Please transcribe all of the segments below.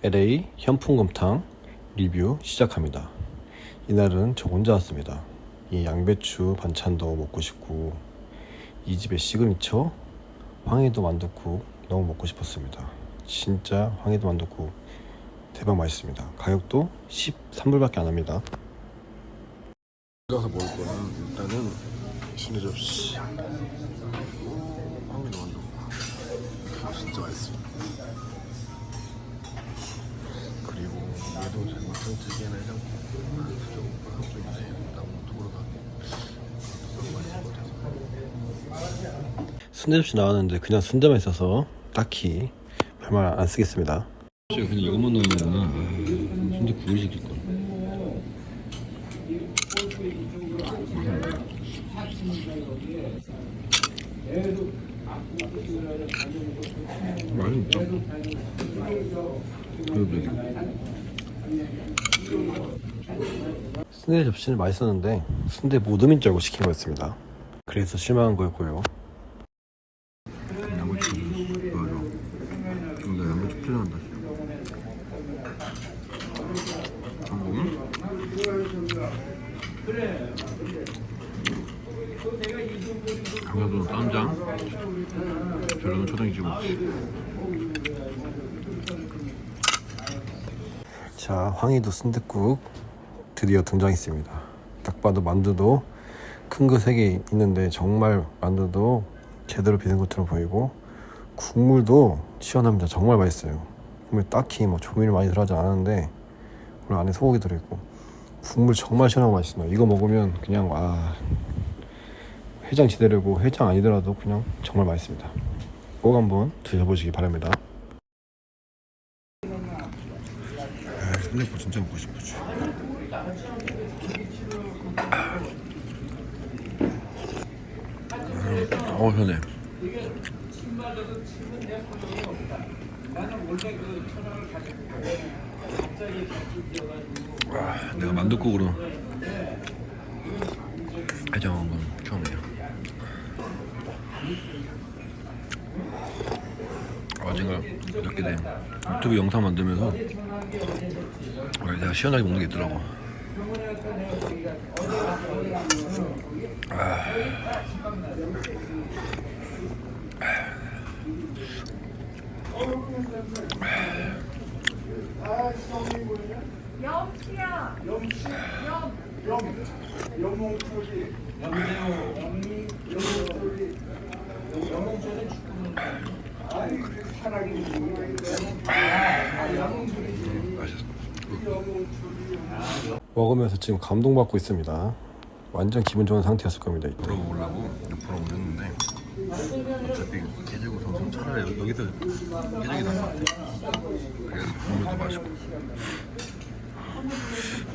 LA 현풍곰탕 리뷰 시작합니다. 이날은 저 혼자 왔습니다. 이 양배추 반찬도 먹고 싶고 이 집의 시그니처 황해도 만둣국 너무 먹고 싶었습니다. 진짜 황해도 만둣국 대박 맛있습니다. 가격도 13불밖에 안 합니다. 가서 먹을 거는 일단은 순대 접시 황해도 만둣국 진짜 맛있습니다. 그리고 얘도 잘못한 찌개나 해장국 조금 한쪽인데 일단 도로 가게 맛있을 것 같아서 순대 접시 나왔는데 그냥 순대만 있어서 딱히 별말 안 쓰겠습니다. 그냥 이것만 넣으면 순대 국을 시킬 걸. 맛있다 순대 접시는 맛있었는데 순대 모듬인 줄 알고 시킨 거였습니다. 그래서 실망한 거였고요. 강화도는 쌈장, 별로는 초장이 지고 자, 황희도 순댓국 드디어 등장했습니다. 딱 봐도 만두도 큰 거 세 개 있는데 정말 만두도 제대로 비는 것처럼 보이고 국물도 시원합니다. 정말 맛있어요. 국물 딱히 뭐 조미료 많이 들어가지 않았는데 오늘 안에 소고기 들어있고 국물 정말 시원하고 맛있어요. 이거 먹으면 그냥 와 해장 지대로고 해장 아니더라도 그냥 정말 맛있습니다. 꼭 한번 드셔보시기 바랍니다. 아, 순대국 진짜 먹고 싶었지. 어, 편해. 와, 내가 만둣국으로 해장한 건 처음이에요. 어젠가 이렇게 된 유튜브 영상 만들면서 아, 내가 시원하게 먹는 게 있더라고. 염치야. 먹으면서 지금 감동받고 있습니다. 완전 기분 좋은 상태였을 겁니다. 이때. 물어보려고 옆으로 올렸는데 어차피 깨지고 성성 차라리 여기- 여기서 깨지기 나은 것 같아 그래서 국물도 맛있고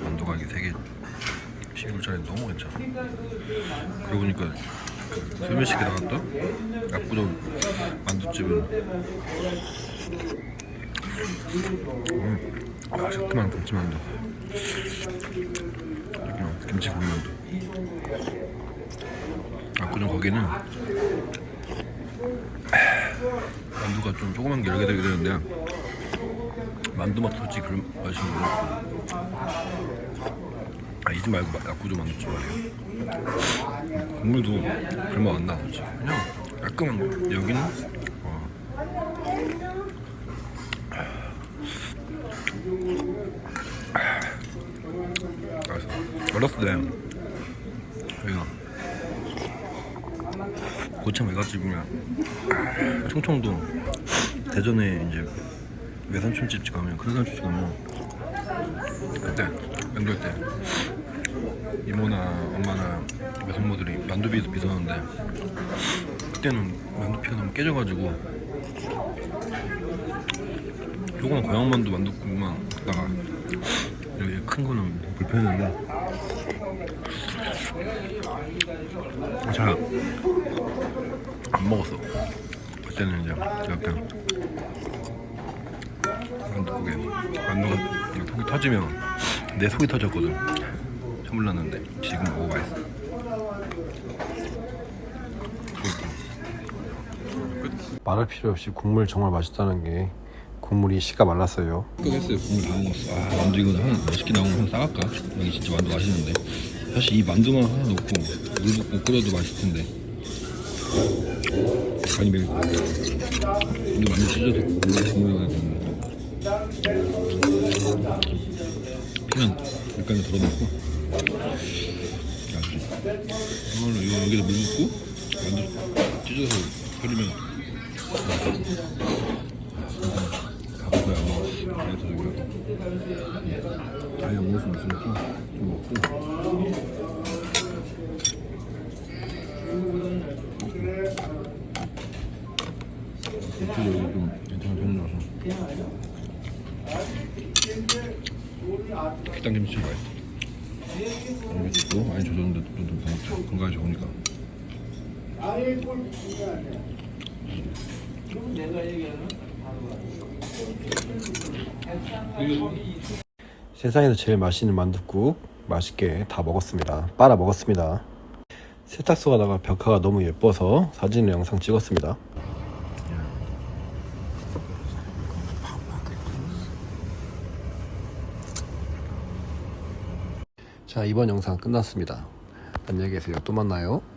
만두가 이게 되게 12불짜리 너무 괜찮아 그러고 보니까 그 설매식에 나갔던 압구정 만두집은 음, 아 새콤한 김치만두 이렇게 김치 국만두 압구정 거기는 만두가 좀 조그만 게 열개 되게 되는데 만두 맛 솔직히 그런 맛이 모르고. 아 이 집 말고 마- 압구정 만두 집 말이에요. 국물도 그런 맛안 나, 솔직히 그냥 깔끔한 거. 여기는 어, 그래서 어렸을 때 저희가 고창 외갓집이면 충청도 대전에 이제 외삼촌집 가면 큰 삼촌집 가면 그때 명절 때 이모나 엄마나 외숙모들이 만두 비 빚었는데 그때는 만두피가 너무 깨져가지고 조그만 고향 만두 만두국만 갖다가 이렇게 큰 거는 불편했는데 잘 안 먹었어. 그때는 이제 약간 만두국에 만두가 속이 터지면 내 속이 터졌거든. 선물 났는데 지금 먹어 맛있어. 말할 필요 없이 국물 정말 맛있다는 게 국물이 씨가 말랐어요. 끝냈어요. 국물 다 먹었어. 아 만두 이거 한 맛있게 나오면 하나 싸갈까? 여기 진짜 만두 맛있는데. 사실 이 만두만 하나 넣고 물 붓고 끓여도 맛있을 텐데. 간이 매일. 근데 만두 찢어서 국물 국물에 넣는 피면 약간에 덜어놓고. 이걸로 이거 여기다 물 붓고 만두 찢어서 끓이면 그래서 저기 아예 안 먹을 수 없으니까 좀 먹고. 이쪽에 여기 좀 괜찮은 편이라서. 식당 김치 맛있어. 이것도 많이 젖었는데 좀더 먹자. 건강에 좋으니까. 세상에서 제일 맛있는 만둣국 맛있게 다 먹었습니다. 빨아 먹었습니다. 세탁소 가다가 벽화가 너무 예뻐서 사진을 영상 찍었습니다. 자 이번 영상 끝났습니다. 안녕히 계세요. 또 만나요.